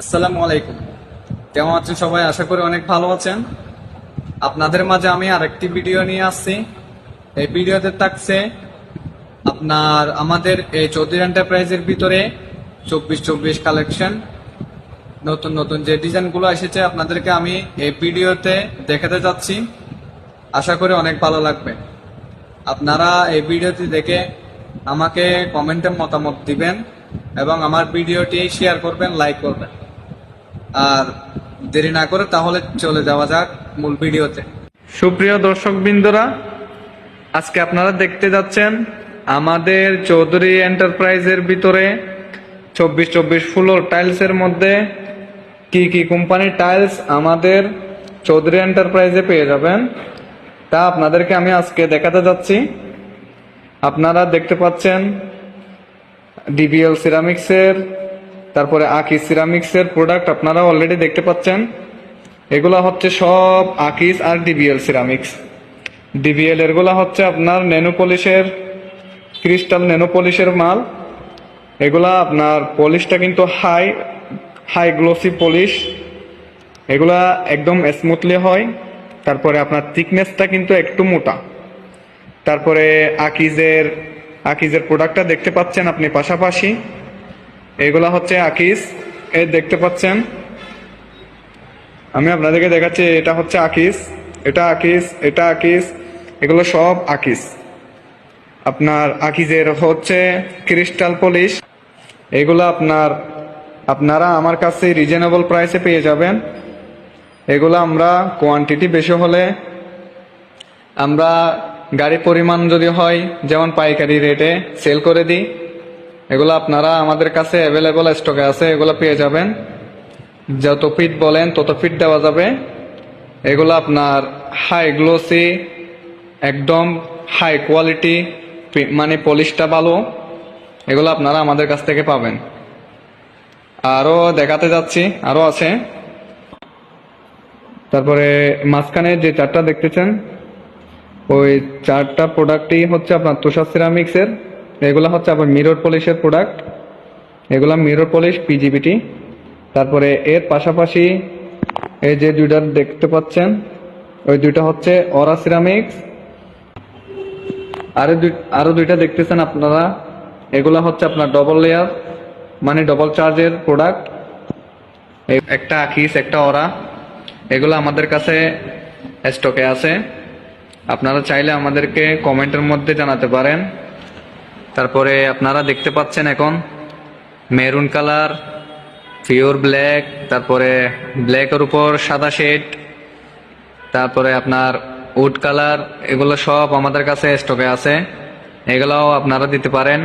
আসসালামু আলাইকুম। কেমন আছেন সবাই? আশা করি অনেক ভালো আছেন। আপনাদের মাঝে আমি আরেকটি ভিডিও নিয়ে আসছি। এই ভিডিওতে থাকছে আপনার আমাদের এই চৌধুরী এন্টারপ্রাইজের ভিতরে চব্বিশ চব্বিশ কালেকশন। নতুন নতুন যে ডিজাইনগুলো এসেছে আপনাদেরকে আমি এই ভিডিওতে দেখাতে যাচ্ছি। আশা করি অনেক ভালো লাগবে। আপনারা এই ভিডিওটি দেখে আমাকে কমেন্টে মতামত দিবেন এবং আমার ভিডিওটি শেয়ার করবেন, লাইক করবেন। আর দেরি না করে তাহলে চলে যাওয়া যাক মূল ভিডিওতে। সুপ্রিয় দর্শক বিন্দুরা আজকে আপনারা দেখতে যাচ্ছেন আমাদের চৌধুরী এন্টারপ্রাইজের ভিতরে চব্বিশ চব্বিশ ফ্লোর টাইলসের মধ্যে কি কি কোম্পানির টাইলস আমাদের চৌধুরী এন্টারপ্রাইজে পেয়ে যাবেন, তা আপনাদেরকে আমি আজকে দেখাতে যাচ্ছি। আপনারা দেখতে পাচ্ছেন ডিবিএল সিরামিক্সের তারপরে আকিস সিরামিক্সের প্রোডাক্ট আপনারা অলরেডি দেখতে পাচ্ছেন। এগুলা হচ্ছে সব আকিস আর ডিবিএল সিরামিক্স। ডিবিএল এরগুলা হচ্ছে আপনার নেনো পলিশের, ক্রিস্টাল নেনো পলিশের মাল। এগুলা আপনার পলিশটা কিন্তু হাই হাই গ্লোসি পলিশ এগুলা একদম স্মুথলি হয়। তারপরে আপনার থিকনেসটা কিন্তু একটু মোটা। তারপরে আকিজের আকিজের প্রোডাক্টটা দেখতে পাচ্ছেন আপনি পাশাপাশি। এগুলা হচ্ছে আকিজ এ, দেখতে পাচ্ছেন? আমি আপনাদেরকে দেখাচ্ছি, এটা হচ্ছে আকিস। এটা আকিস এটা আকিস, এগুলো সব আকিস। আপনার আকিজের হচ্ছে ক্রিস্টাল পলিশ। এগুলো আপনার, আপনারা আমার কাছে রিজনেবল প্রাইসে পেয়ে যাবেন। এগুলো আমরা কোয়ান্টিটি বেশি হলে আমরা গাড়ি পরিমাণ যদি হয়, যেমন পাইকারি রেটে সেল করে দিই। এগুলো আপনারা আমাদের কাছে অ্যাভেলেবল স্টকে আছে, এগুলো পেয়ে যাবেন। যত ফিট বলেন, তত ফিট দেওয়া যাবে। এগুলো আপনার হাই গ্লোসি একদম হাই কোয়ালিটি মানে পলিশটা ভালো। এগুলো আপনারা আমাদের কাছ থেকে পাবেন। আরও দেখাতে যাচ্ছি আরও আছে। তারপরে মাঝখানে যে চারটা দেখতেছেন, ওই চারটা প্রোডাক্টই হচ্ছে আপনার তুষার সিরামিক্সের এগুলো হচ্ছে আপনার মিরর পলিশের প্রোডাক্ট এগুলা মিরর পলিশ পিজিবিটি তারপরে এর পাশাপাশি এই যে দুইটা দেখতে পাচ্ছেন, ওই দুইটা হচ্ছে অরা সিরামিক্স আরও দুই আরও দুইটা দেখতেছেন আপনারা। এগুলা হচ্ছে আপনার ডবল লেয়ার মানে ডবল চার্জের প্রোডাক্ট একটা আকিস একটা অরা এগুলো আমাদের কাছে স্টকে আছে। আপনারা চাইলে আমাদেরকে কমেন্টের মধ্যে জানাতে পারেন। তারপরে আপনারা দেখতে পাচ্ছেন এখন মেরুন কালার, পিওর ব্ল্যাক, তারপরে ব্ল্যাকের উপর সাদা শেড, তারপরে আপনার উড কালার, এগুলো সব আমাদের কাছে স্টকে আছে। এগুলাও আপনারা দিতে পারেন।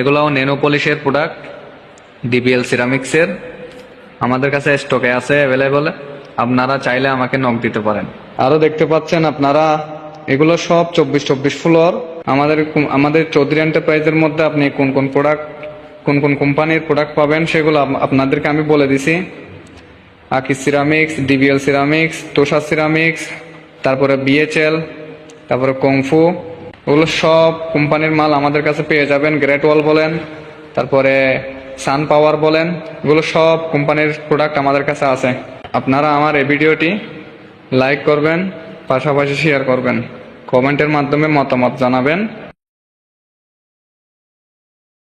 এগুলাও নেনো পলিশের প্রোডাক্ট, ডিবিএল সিরামিক্সের। আমাদের কাছে স্টকে আছে অ্যাভেলেবল আপনারা চাইলে আমাকে নক দিতে পারেন। আরও দেখতে পাচ্ছেন আপনারা, এগুলো সব চব্বিশ চব্বিশ ফ্লোর আমাদের আমাদের চৌধুরী এন্টারপ্রাইজের মধ্যে আপনি কোন কোন প্রোডাক্ট কোন কোন কোম্পানির প্রোডাক্ট পাবেন সেগুলো আপনাদেরকে আমি বলে দিছি। Akij ceramics DBL ceramics Tosha ceramics তারপরে বিএচএল তারপরে কংফু ওগুলো সব কোম্পানির মাল আমাদের কাছে পেয়ে যাবেন গ্রেট ওয়াল বলেন, তারপরে সান পাওয়ার বলেন, এগুলো সব কোম্পানির প্রোডাক্ট আমাদের কাছে আছে। আপনারা আমার এই ভিডিওটি লাইক করবেন, পাশাপাশি শেয়ার করবেন। কমেন্টের মাধ্যমে মতামত জানাবেন।